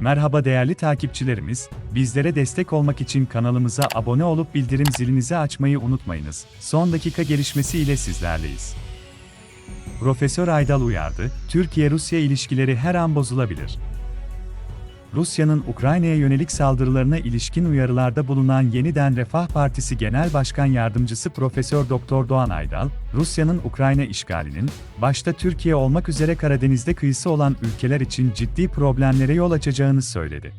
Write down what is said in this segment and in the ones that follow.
Merhaba değerli takipçilerimiz, bizlere destek olmak için kanalımıza abone olup bildirim zilinizi açmayı unutmayınız. Son dakika gelişmesi ile sizlerleyiz. Profesör Aydal uyardı, Türkiye-Rusya ilişkileri her an bozulabilir. Rusya'nın Ukrayna'ya yönelik saldırılarına ilişkin uyarılarda bulunan Yeniden Refah Partisi Genel Başkan Yardımcısı Profesör Doktor Doğan Aydal, Rusya'nın Ukrayna işgalinin, başta Türkiye olmak üzere Karadeniz'de kıyısı olan ülkeler için ciddi problemlere yol açacağını söyledi.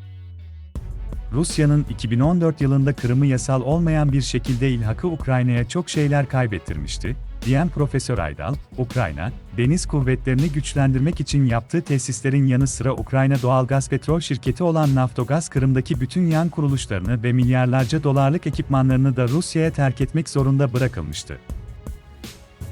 Rusya'nın 2014 yılında Kırım'ı yasal olmayan bir şekilde ilhakı Ukrayna'ya çok şeyler kaybettirmişti, diyen Profesör Aydal, Ukrayna, deniz kuvvetlerini güçlendirmek için yaptığı tesislerin yanı sıra Ukrayna Doğalgaz Petrol Şirketi olan Naftogaz Kırım'daki bütün yan kuruluşlarını ve milyarlarca dolarlık ekipmanlarını da Rusya'ya terk etmek zorunda bırakılmıştı.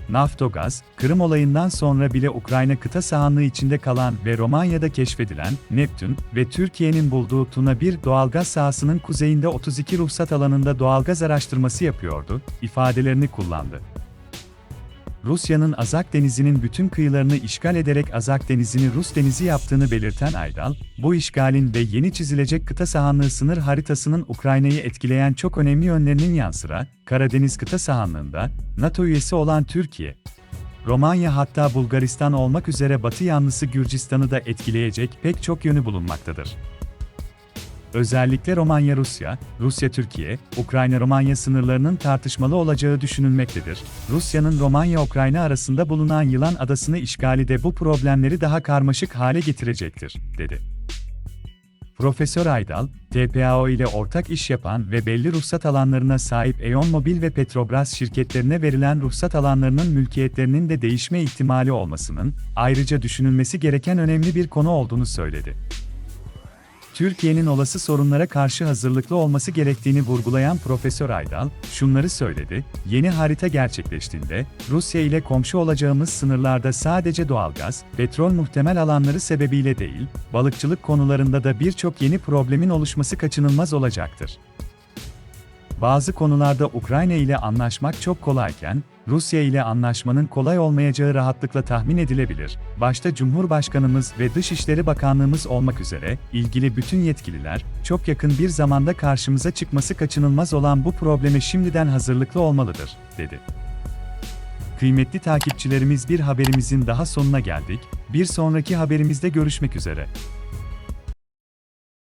Naftogaz, Kırım olayından sonra bile Ukrayna kıta sahanlığı içinde kalan ve Romanya'da keşfedilen Neptün ve Türkiye'nin bulduğu Tuna 1 doğalgaz sahasının kuzeyinde 32 ruhsat alanında doğalgaz araştırması yapıyordu, ifadelerini kullandı. Rusya'nın Azak Denizi'nin bütün kıyılarını işgal ederek Azak Denizi'ni Rus denizi yaptığını belirten Aydal, bu işgalin ve yeni çizilecek kıta sahanlığı sınır haritasının Ukrayna'yı etkileyen çok önemli yönlerinin yanı sıra, Karadeniz kıta sahanlığında, NATO üyesi olan Türkiye, Romanya hatta Bulgaristan olmak üzere Batı yanlısı Gürcistan'ı da etkileyecek pek çok yönü bulunmaktadır. Özellikle Romanya-Rusya, Rusya-Türkiye, Ukrayna-Romanya sınırlarının tartışmalı olacağı düşünülmektedir. Rusya'nın Romanya-Ukrayna arasında bulunan Yılan Adası'nı işgali de bu problemleri daha karmaşık hale getirecektir, dedi. Profesör Aydal, TPAO ile ortak iş yapan ve belli ruhsat alanlarına sahip Eon Mobil ve Petrobras şirketlerine verilen ruhsat alanlarının mülkiyetlerinin de değişme ihtimali olmasının, ayrıca düşünülmesi gereken önemli bir konu olduğunu söyledi. Türkiye'nin olası sorunlara karşı hazırlıklı olması gerektiğini vurgulayan Profesör Aydal, şunları söyledi, yeni harita gerçekleştiğinde, Rusya ile komşu olacağımız sınırlarda sadece doğalgaz, petrol muhtemel alanları sebebiyle değil, balıkçılık konularında da birçok yeni problemin oluşması kaçınılmaz olacaktır. Bazı konularda Ukrayna ile anlaşmak çok kolayken, Rusya ile anlaşmanın kolay olmayacağı rahatlıkla tahmin edilebilir. Başta Cumhurbaşkanımız ve Dışişleri Bakanlığımız olmak üzere ilgili bütün yetkililer çok yakın bir zamanda karşımıza çıkması kaçınılmaz olan bu probleme şimdiden hazırlıklı olmalıdır, dedi. Kıymetli takipçilerimiz bir haberimizin daha sonuna geldik. Bir sonraki haberimizde görüşmek üzere.